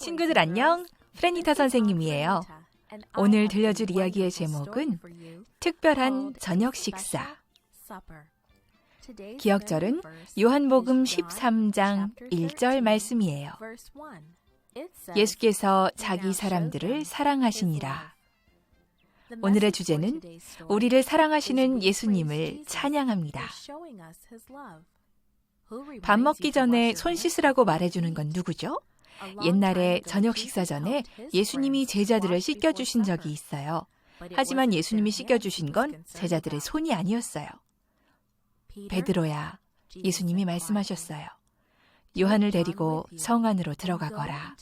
친구들 안녕. 프레니타 선생님이에요. 오늘 들려줄 이야기의 제목은 특별한 저녁 식사. 기억절은 요한복음 13장 1절 말씀이에요. 예수께서 자기 사람들을 사랑하시니라. 오늘의 주제는 우리를 사랑하시는 예수님을 찬양합니다. 밥 먹기 전에 손 씻으라고 말해주는 건 누구죠? 옛날에 저녁 식사 전에 예수님이 제자들을 씻겨주신 적이 있어요. 하지만 예수님이 씻겨주신 건 제자들의 손이 아니었어요. 베드로야, 예수님이 말씀하셨어요. 요한을 데리고 성 안으로 들어가거라.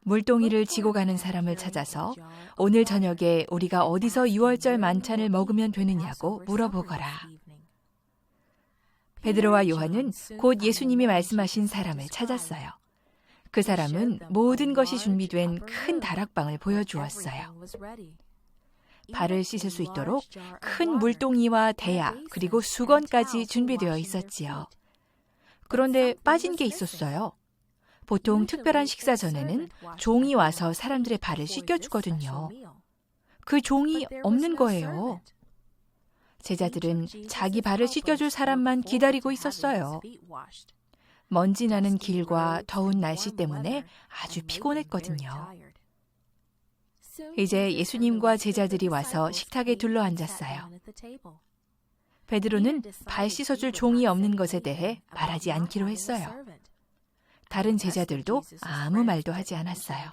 물동이를 지고 가는 사람을 찾아서 오늘 저녁에 우리가 어디서 유월절 만찬을 먹으면 되느냐고 물어보거라. 베드로와 요한은 곧 예수님이 말씀하신 사람을 찾았어요. 그 사람은 모든 것이 준비된 큰 다락방을 보여주었어요. 발을 씻을 수 있도록 큰 물동이와 대야 그리고 수건까지 준비되어 있었지요. 그런데 빠진 게 있었어요. 보통 특별한 식사 전에는 종이 와서 사람들의 발을 씻겨주거든요. 그 종이 없는 거예요. 제자들은 자기 발을 씻겨줄 사람만 기다리고 있었어요. 먼지 나는 길과 더운 날씨 때문에 아주 피곤했거든요. 이제 예수님과 제자들이 와서 식탁에 둘러 앉았어요. 베드로는 발 씻어줄 종이 없는 것에 대해 말하지 않기로 했어요. 다른 제자들도 아무 말도 하지 않았어요.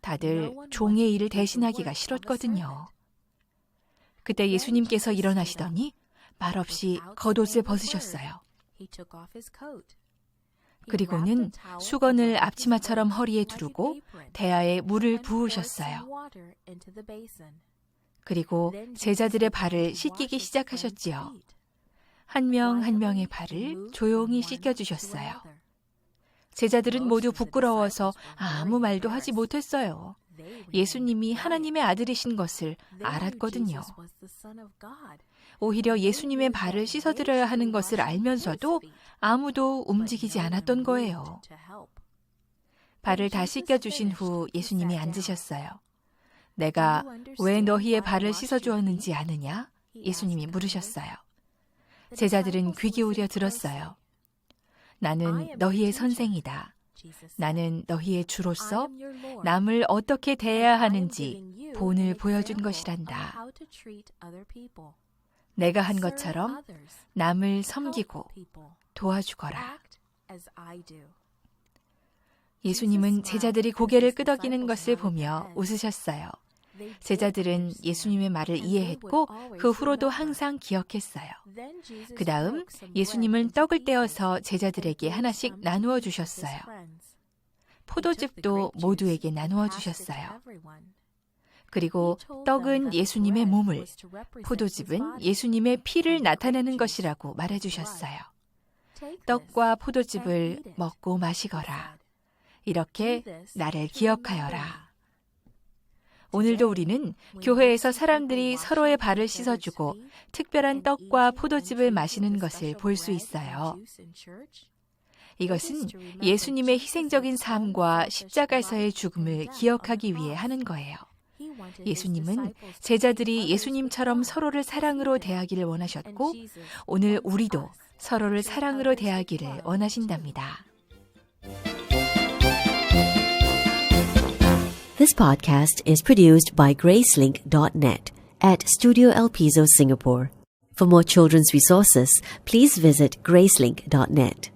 다들 종의 일을 대신하기가 싫었거든요. 그때 예수님께서 일어나시더니 말없이 겉옷을 벗으셨어요. 그리고는 수건을 앞치마처럼 허리에 두르고 대야에 물을 부으셨어요. 그리고 제자들의 발을 씻기기 시작하셨지요. 한 명한 명의 발을 조용히 씻겨주셨어요. 제자들은 모두 부끄러워서 아무 말도 하지 못했어요. 예수님이 하나님의 아들이신 것을 알았거든요. 오히려 예수님의 발을 씻어드려야 하는 것을 알면서도 아무도 움직이지 않았던 거예요. 발을 다 씻겨주신 후 예수님이 앉으셨어요. 내가 왜 너희의 발을 씻어주었는지 아느냐? 예수님이 물으셨어요. 제자들은 귀 기울여 들었어요. 나는 너희의 선생이다. 나는 너희의 주로서 남을 어떻게 대해야 하는지 본을 보여준 것이란다. 내가 한 것처럼 남을 섬기고 도와주거라. 예수님은 제자들이 고개를 끄덕이는 것을 보며 웃으셨어요. 제자들은 예수님의 말을 이해했고 그 후로도 항상 기억했어요. 그 다음 예수님은 떡을 떼어서 제자들에게 하나씩 나누어 주셨어요. 포도즙도 모두에게 나누어 주셨어요. 그리고 떡은 예수님의 몸을, 포도즙은 예수님의 피를 나타내는 것이라고 말해 주셨어요. 떡과 포도즙을 먹고 마시거라. 이렇게 나를 기억하여라. 오늘도 우리는 교회에서 사람들이 서로의 발을 씻어주고 특별한 떡과 포도즙을 마시는 것을 볼 수 있어요. 이것은 예수님의 희생적인 삶과 십자가에서의 죽음을 기억하기 위해 하는 거예요. 예수님은 제자들이 예수님처럼 서로를 사랑으로 대하기를 원하셨고, 오늘 우리도 서로를 사랑으로 대하기를 원하신답니다. This podcast is produced by Gracelink.net at Studio El Piso, Singapore. For more children's resources, please visit Gracelink.net.